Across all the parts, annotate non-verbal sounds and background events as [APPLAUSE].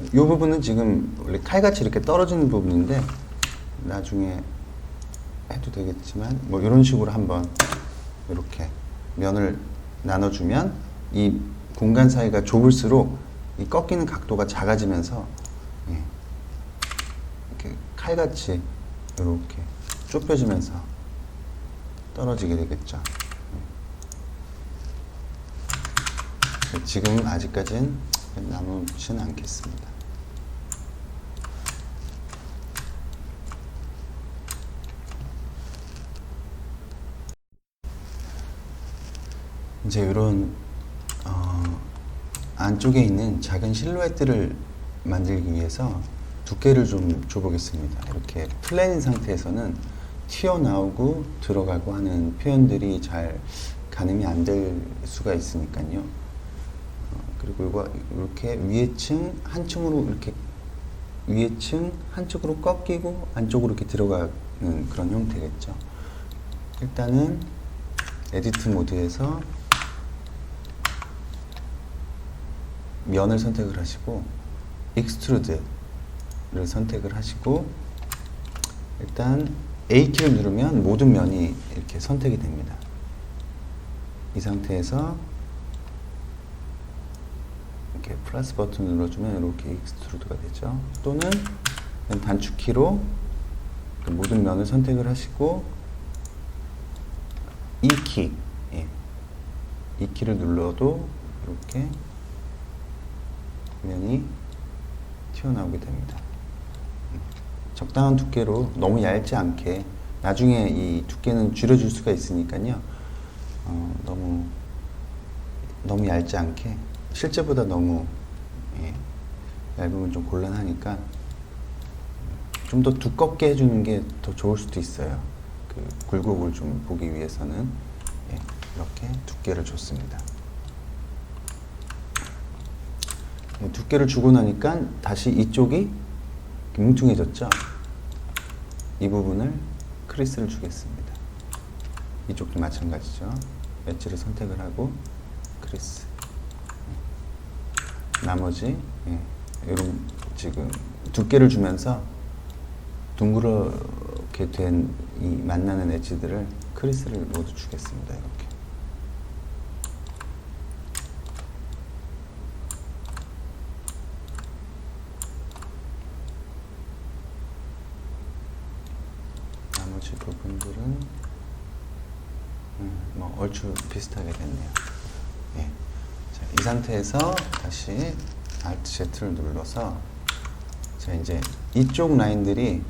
이 부분은 지금 원래 칼같이 이렇게 떨어지는 부분인데 나중에 해도 되겠지만 뭐 이런 식으로 한번 이렇게 면을 나눠주면 이 공간 사이가 좁을수록 이 꺾이는 각도가 작아지면서 예, 이렇게 칼같이 이렇게 좁혀지면서 떨어지게 되겠죠. 예. 지금은 아직까지는 나누지는 않겠습니다. 이제 이런 어, 안쪽에 있는 작은 실루엣들을 만들기 위해서 두께를 좀 줘보겠습니다. 이렇게 플랜인 상태에서는 튀어나오고 들어가고 하는 표현들이 잘 가늠이 안 될 수가 있으니까요. 어, 그리고 이거 이렇게 위에 층 한 층으로 이렇게 위에 층 한쪽으로 꺾이고 안쪽으로 이렇게 들어가는 그런 형태겠죠. 일단은 에디트 모드에서 면을 선택을 하시고 익스트루드를 선택을 하시고 일단 A키를 누르면 모든 면이 이렇게 선택이 됩니다. 이 상태에서 이렇게 플러스 버튼 눌러주면 이렇게 익스트루드가 되죠. 또는 단축키로 그 모든 면을 선택을 하시고 이 키, 예. 이 키를 눌러도 이렇게 면이 튀어나오게 됩니다. 적당한 두께로 너무 얇지 않게 나중에 이 두께는 줄여줄 수가 있으니까요. 어, 너무 너무 얇지 않게 실제보다 너무 예, 얇으면 좀 곤란하니까 좀 더 두껍게 해주는 게 더 좋을 수도 있어요. 그 굴곡을 좀 보기 위해서는 예, 이렇게 두께를 줬습니다. 예, 두께를 주고 나니까 다시 이쪽이 뭉퉁해졌죠. 이 부분을 크리스를 주겠습니다. 이쪽도 마찬가지죠. 엣지를 선택을 하고 크리스. 나머지 예, 이런 지금 두께를 주면서 둥그렇게 된 이 만나는 엣지들을 크리스를 모두 주겠습니다. 이렇게. 나머지 부분들은 음, 뭐 얼추 비슷하게 됐네요. 예. 자, 이 상태에서 다시 Alt Z를 눌러서 자 이제 이쪽 라인들이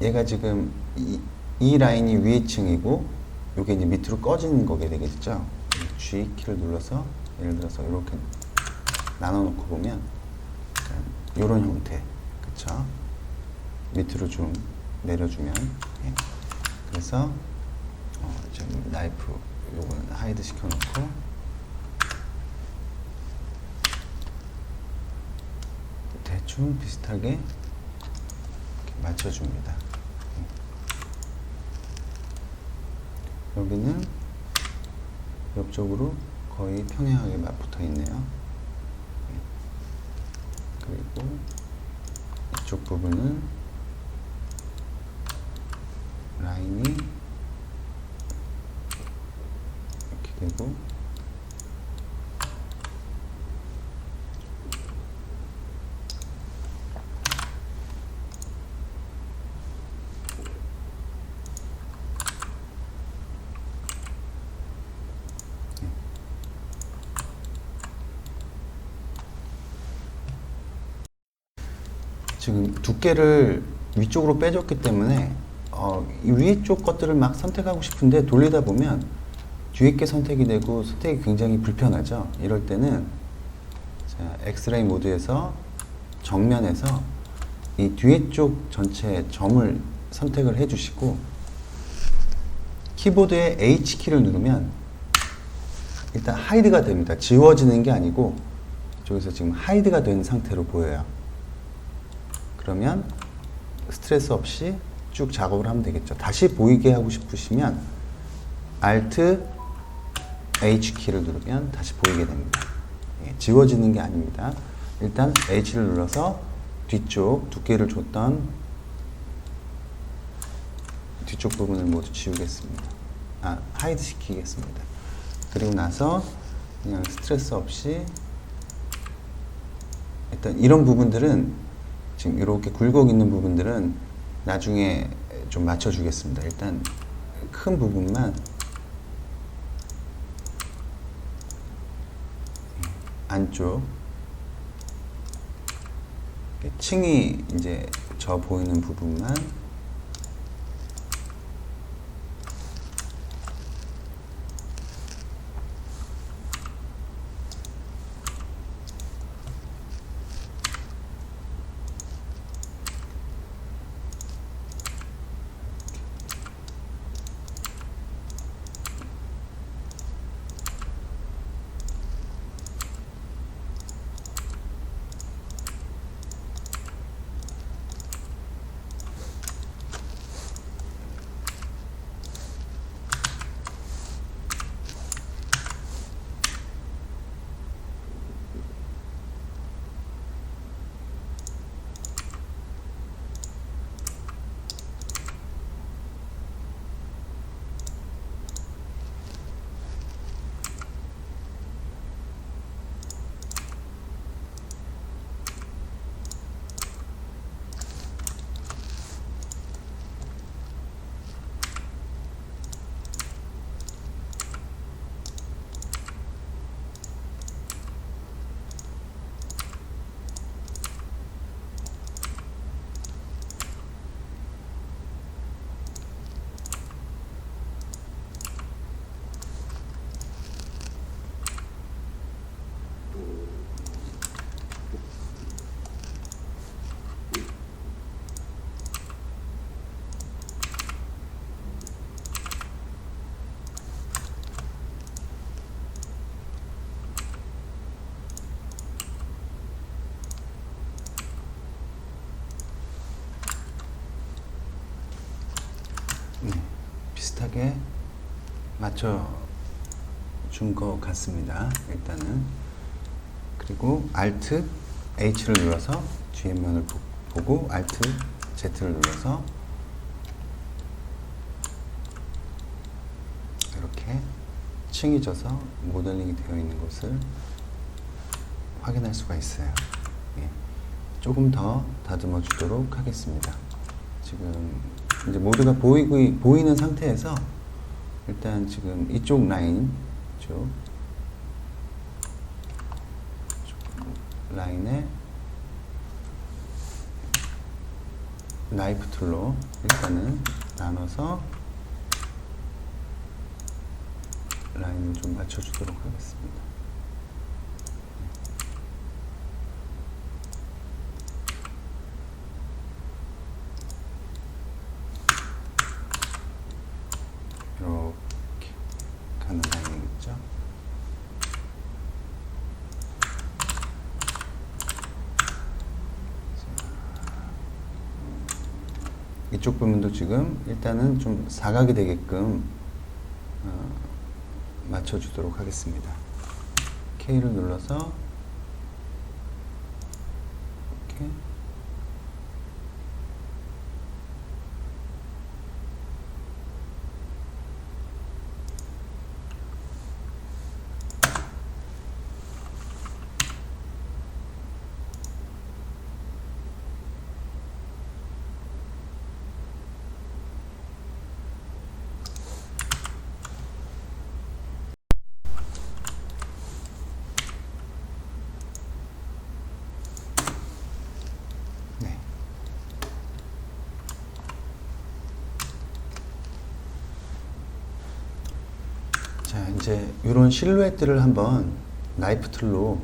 얘가 지금 이, 이 라인이 위에 층이고 이게 이제 밑으로 꺼지는 거게 되겠죠. G 키를 눌러서 예를 들어서 이렇게 나눠 놓고 보면 이런 형태, 그쵸? 밑으로 좀 내려주면 예. 그래서 어, 지금 나이프 요거는 하이드 시켜놓고 대충 비슷하게 맞춰줍니다. 예. 여기는 옆쪽으로 거의 평행하게 맞붙어 있네요. 예. 그리고 이쪽 부분은 라인이 이렇게 되고 지금 두께를 위쪽으로 빼줬기 때문에 어, 이 위에 쪽 것들을 막 선택하고 싶은데 돌리다 보면 뒤에 게 선택이 되고 선택이 굉장히 불편하죠. 이럴 때는 자, 엑스레이 모드에서 정면에서 이 뒤에 쪽 전체 점을 선택을 해주시고 키보드에 H 키를 누르면 일단 하이드가 됩니다. 지워지는 게 아니고 저기서 지금 하이드가 된 상태로 보여요. 그러면 스트레스 없이 쭉 작업을 하면 되겠죠. 다시 보이게 하고 싶으시면 Alt H 키를 누르면 다시 보이게 됩니다. 예, 지워지는 게 아닙니다. 일단 H를 눌러서 뒤쪽 두께를 줬던 뒤쪽 부분을 모두 지우겠습니다. 아, 하이드 시키겠습니다. 그리고 나서 그냥 스트레스 없이 일단 이런 부분들은 지금 이렇게 굴곡 있는 부분들은 나중에 좀 맞춰주겠습니다. 일단 큰 부분만 안쪽 층이 이제 저 보이는 부분만 비슷하게 맞춰 준 것 같습니다. 일단은 그리고 Alt H를 눌러서 뒷면을 보- 보고 Alt Z를 눌러서 이렇게 층이 져서 모델링이 되어 있는 것을 확인할 수가 있어요. 예. 조금 더 다듬어 주도록 하겠습니다. 지금 이제 모두가 보이고 보이는 상태에서 일단 지금 이쪽 라인 쪽 라인에 나이프 툴로 일단은 나눠서 라인을 좀 맞춰주도록 하겠습니다. 이렇게 가는 라인이겠죠. 이쪽 부분도 지금 일단은 좀 사각이 되게끔 어, 맞춰주도록 하겠습니다. K를 눌러서 이렇게 네. 자, 이제 이런 실루엣들을 한번 나이프 툴로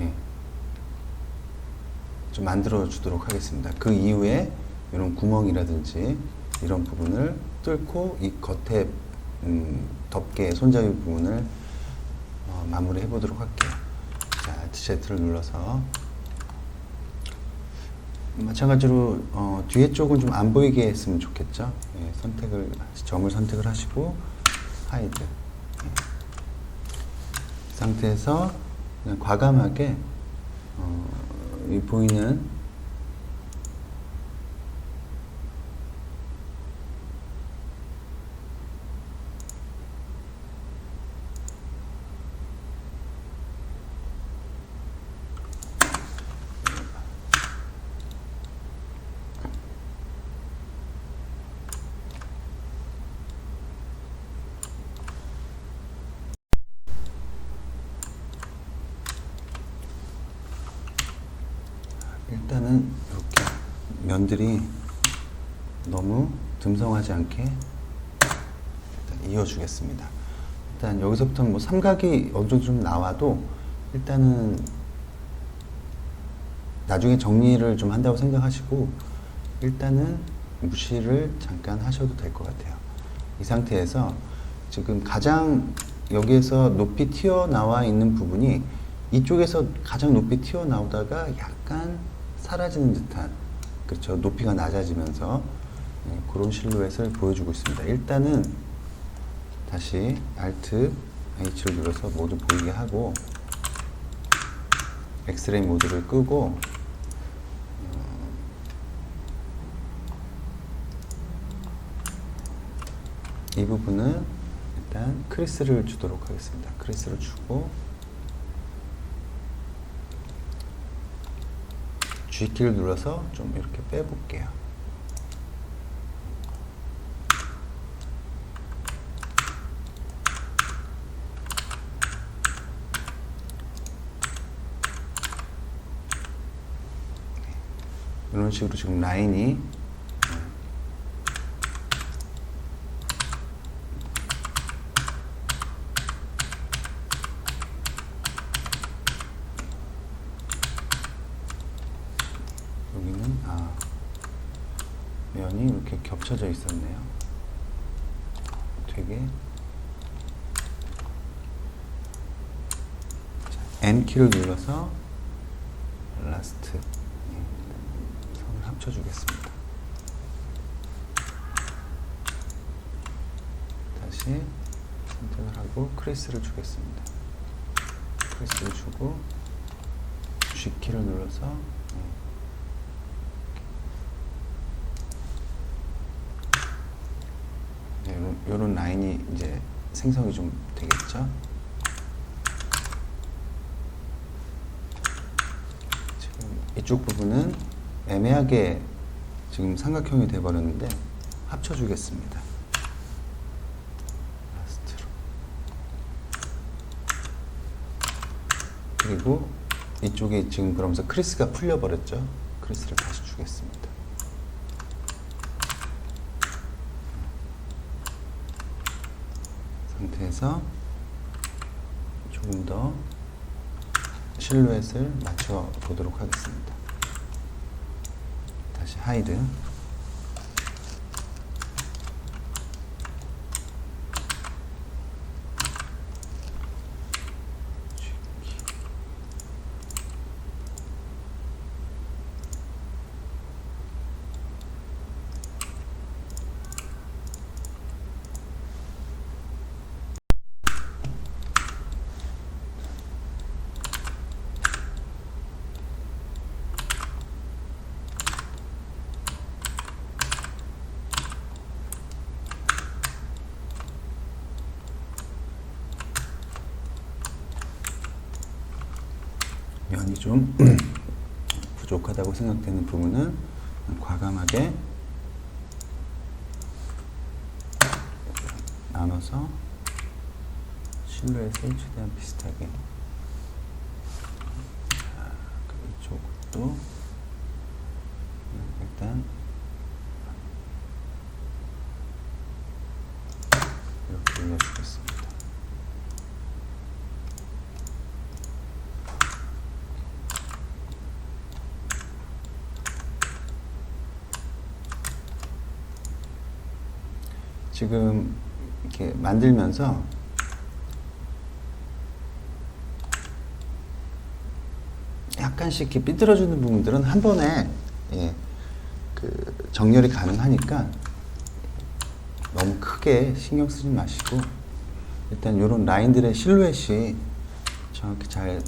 예, 좀 만들어 주도록 하겠습니다. 그 이후에 이런 구멍이라든지 이런 부분을 뚫고 이 겉에 음, 덮개 손잡이 부분을 어, 마무리 해 보도록 할게요. 자, Alt Z를 눌러서 마찬가지로 어, 뒤에 쪽은 좀 안 보이게 했으면 좋겠죠. 예, 선택을 점을 선택을 하시고 하이드. 예. 이 상태에서 그냥 과감하게 어, 이 보이는 일단은 이렇게 면들이 너무 듬성하지 않게 이어주겠습니다. 일단 여기서부터 뭐 삼각이 어느 정도 좀 나와도 일단은 나중에 정리를 좀 한다고 생각하시고 일단은 무시를 잠깐 하셔도 될 것 같아요. 이 상태에서 지금 가장 여기에서 높이 튀어나와 있는 부분이 이쪽에서 가장 높이 튀어나오다가 약간 사라지는 듯한 그렇죠 높이가 낮아지면서 네, 그런 실루엣을 보여주고 있습니다. 일단은 다시 Alt H를 눌러서 모두 보이게 하고 엑스레이 모드를 끄고 이 부분은 일단 크리스를 주도록 하겠습니다. 크리스를 주고 G키를 눌러서 좀 이렇게 빼볼게요. 이런 식으로 지금 라인이 여기는 아 면이 이렇게 겹쳐져 있었네요. 되게 자, N 키를 눌러서 라스트 예, 선을 합쳐주겠습니다. 다시 선택을 하고 크리스를 주겠습니다. 크리스를 주고 G 키를 눌러서 예, 네, 요런, 라인이 이제 생성이 좀 되겠죠. 지금 이쪽 부분은 애매하게 지금 삼각형이 돼버렸는데 합쳐주겠습니다. 라스트로. 그리고 이쪽에 지금 그러면서 크리스가 풀려버렸죠. 크리스를 다시 주겠습니다. 상태에서 조금 더 실루엣을 맞춰 보도록 하겠습니다. 다시 하이드. 좀 [CLEARS THROAT] 부족하다고 생각되는 부분은 과감하게 나눠서 실루엣을 최대한 비슷하게 이쪽도 일단 이렇게 올려주겠습니다. 지금 이렇게 만들면서 약간씩 이렇게 삐뚤어지는 부분들은 한 번에 예, 그 정렬이 가능하니까 너무 크게 신경 쓰지 마시고 일단 이런 라인들의 실루엣이 정확히 잘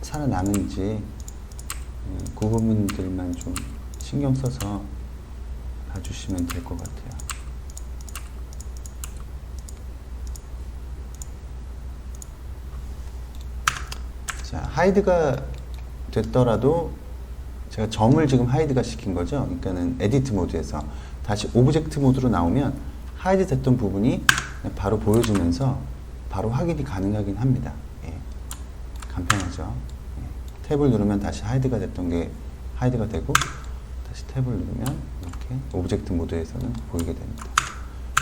살아나는지 음, 그 부분들만 좀 신경 써서 봐주시면 될 것 같아요. 자, 하이드가 됐더라도 제가 점을 지금 하이드가 시킨 거죠. 그러니까는 에디트 모드에서 다시 오브젝트 모드로 나오면 하이드 됐던 부분이 바로 보여지면서 바로 확인이 가능하긴 합니다. 예. 간편하죠. 예. 탭을 누르면 다시 하이드가 됐던 게 하이드가 되고 다시 탭을 누르면 이렇게 오브젝트 모드에서는 보이게 됩니다.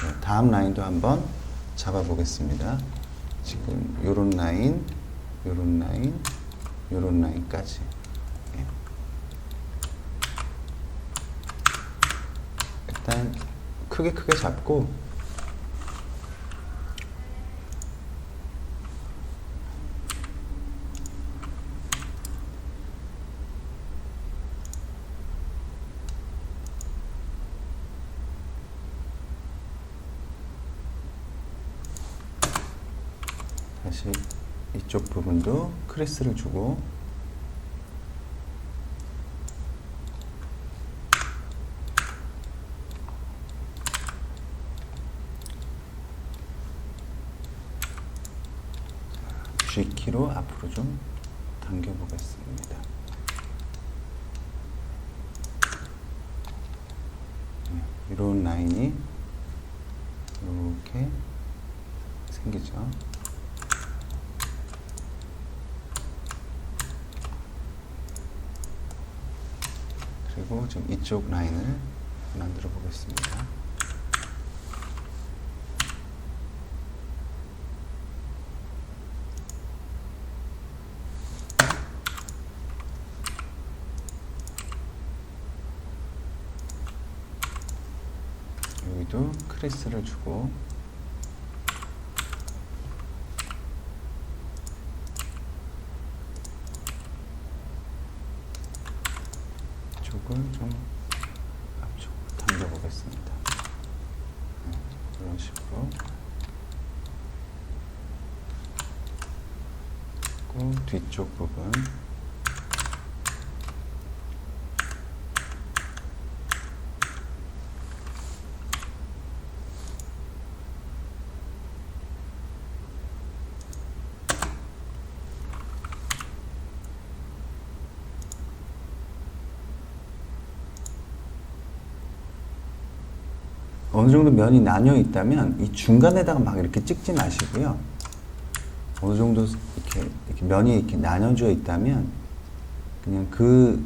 예, 다음 라인도 한번 잡아 보겠습니다. 지금 요런 라인, 요런 라인, 요런 라인까지. 예. 일단 크게 크게 잡고 다시 이쪽 부분도 크리스를 주고 G키로 앞으로 좀 당겨 보겠습니다. 이런 라인이 이렇게 생기죠. 그리고 좀 이쪽 라인을 만들어 보겠습니다. 여기도 크리스를 주고 쪽을 좀 앞쪽으로 당겨 보겠습니다. 네, 이런 식으로 그리고 뒤쪽 부분 어느 정도 면이 나뉘어 있다면 이 중간에다가 막 이렇게 찍지 마시고요. 어느 정도 이렇게, 이렇게 면이 이렇게 나눠져 있다면 그냥 그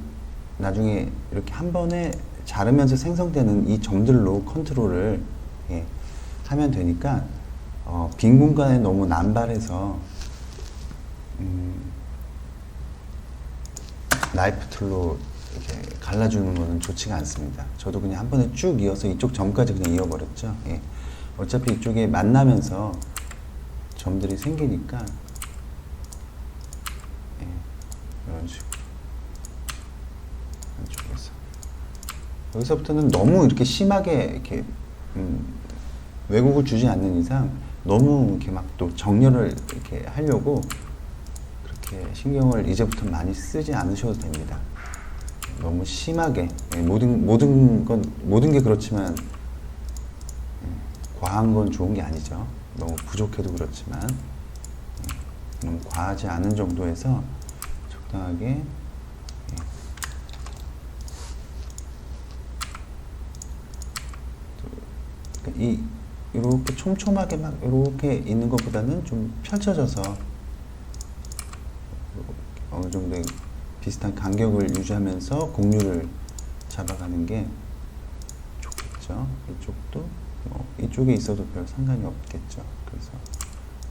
나중에 이렇게 한 번에 자르면서 생성되는 이 점들로 컨트롤을 예, 하면 되니까 어, 빈 공간에 너무 남발해서 음, 나이프 툴로 이렇게 갈라주는 거는 좋지가 않습니다. 저도 그냥 한 번에 쭉 이어서 이쪽 점까지 그냥 이어버렸죠. 예. 어차피 이쪽에 만나면서 점들이 생기니까 예. 이런 식으로 안쪽에서 여기서부터는 너무 이렇게 심하게 이렇게 음, 왜곡을 주지 않는 이상 너무 이렇게 막 또 정렬을 이렇게 하려고 그렇게 신경을 이제부터 많이 쓰지 않으셔도 됩니다. 너무 심하게 예, 모든 모든 건 모든 게 그렇지만 예, 과한 건 좋은 게 아니죠. 너무 부족해도 그렇지만 예, 너무 과하지 않은 정도에서 적당하게 이 이렇게 촘촘하게 막 이렇게 있는 것보다는 좀 펼쳐져서 어느 정도의 비슷한 간격을 유지하면서 공률을 잡아가는 게 좋겠죠. 이쪽도 뭐 이쪽에 있어도 별 상관이 없겠죠. 그래서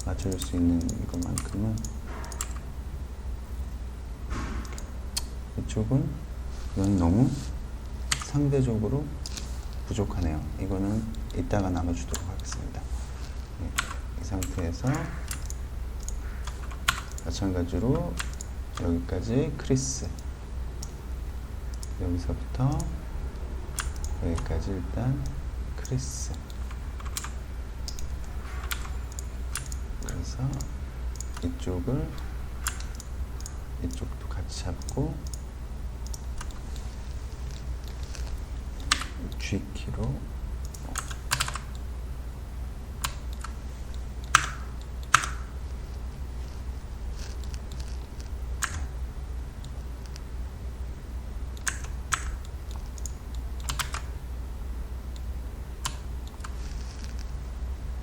맞춰줄 수 있는 것만큼은 이쪽은 이건 너무 상대적으로 부족하네요. 이거는 이따가 나눠주도록 하겠습니다. 네, 이 상태에서 마찬가지로 여기까지 크리스. 여기서부터 여기까지 일단 크리스. 그래서 이쪽을 이쪽도 같이 잡고 G키로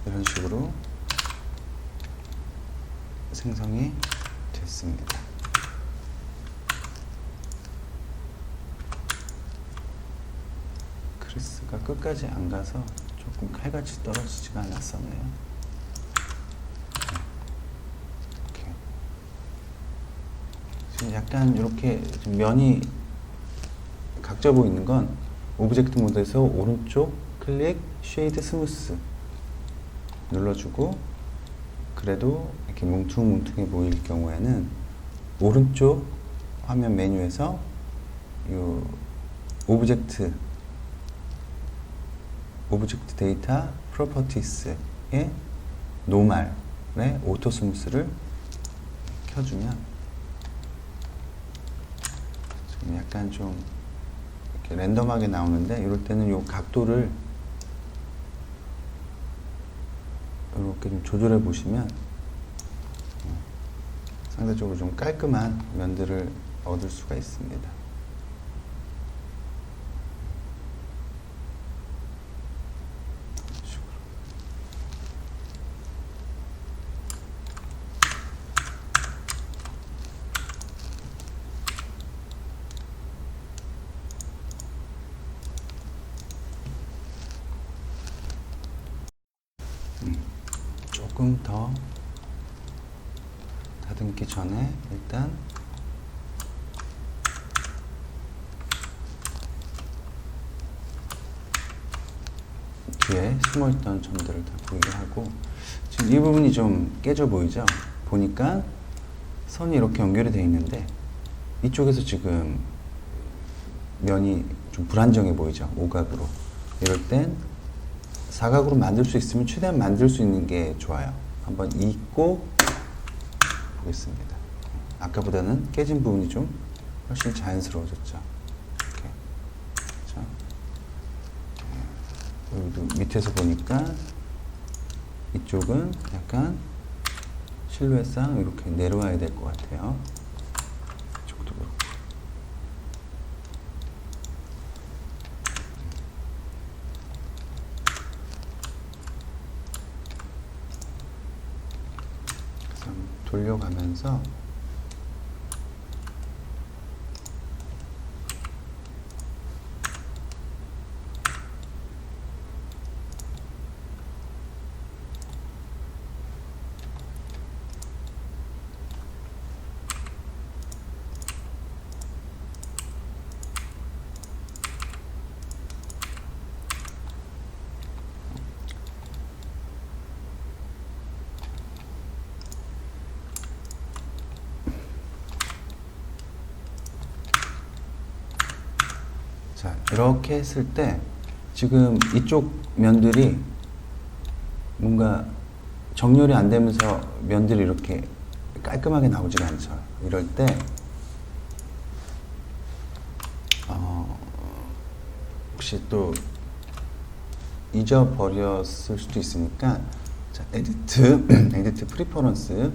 이런 식으로 생성이 됐습니다. 크리스가 끝까지 안 가서 조금 칼같이 떨어지지가 않았었네요. 지금 약간 이렇게 좀 면이 각져 보이는 건 오브젝트 모드에서 오른쪽 클릭 쉐이드 스무스 눌러주고 그래도 이렇게 뭉퉁뭉퉁해 보일 경우에는 오른쪽 화면 메뉴에서 이 오브젝트 오브젝트 데이터 프로퍼티스의 노말의 오토 스무스를 켜주면 지금 약간 좀 이렇게 랜덤하게 나오는데 이럴 때는 이 각도를 이렇게 좀 조절해 보시면 어, 상대적으로 좀 깔끔한 면들을 얻을 수가 있습니다. 이런 식으로. 조금 더 다듬기 전에 일단 뒤에 숨어있던 점들을 다 보이게 하고 지금 이 부분이 좀 깨져 보이죠? 보니까 선이 이렇게 연결이 되어 있는데 이쪽에서 지금 면이 좀 불안정해 보이죠? 오각으로 이럴 땐 사각으로 만들 수 있으면 최대한 만들 수 있는 게 좋아요. 한번 잊고 보겠습니다. 아까보다는 깨진 부분이 좀 훨씬 자연스러워졌죠. 이렇게. 네. 여기도 밑에서 보니까 이쪽은 약간 실루엣상 이렇게 내려와야 될 것 같아요. 이쪽도 그렇고. 그래서 돌려가면서 자, 이렇게 했을 때 지금 이쪽 면들이 뭔가 정렬이 안 되면서 면들이 이렇게 깔끔하게 나오지가 않죠. 이럴 때 어, 혹시 또 잊어버렸을 수도 있으니까 자, 에디트, [CLEARS THROAT] 에디트 프리퍼런스에서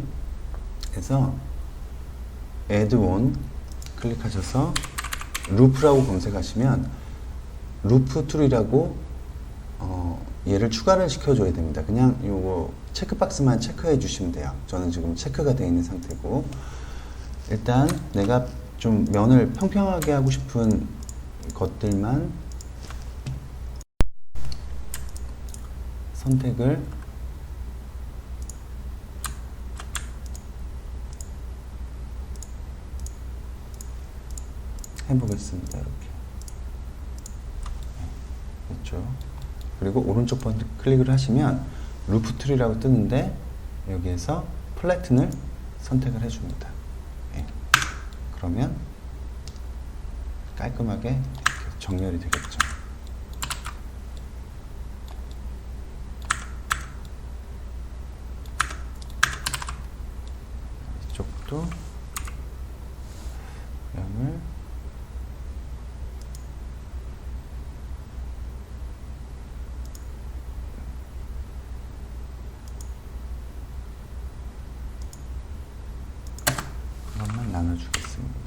add on 클릭하셔서 루프라고 검색하시면 루프 툴이라고 어, 얘를 추가를 시켜줘야 됩니다. 그냥 요거 체크박스만 체크해 주시면 돼요. 저는 지금 체크가 되어 있는 상태고 일단 내가 좀 면을 평평하게 하고 싶은 것들만 선택을 해보겠습니다. 이렇게. 네, 됐죠. 그리고 오른쪽 버튼 클릭을 하시면 루프 트리라고 뜨는데 여기에서 플래튼을 선택을 해줍니다. 네. 그러면 깔끔하게 정렬이 되겠죠. 이쪽도 모양을 그것만 나눠주겠습니다.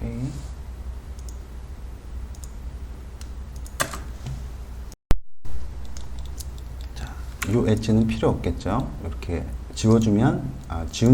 오케이. 자, 이 엣지는 필요 없겠죠? 이렇게 지워주면 아, 지운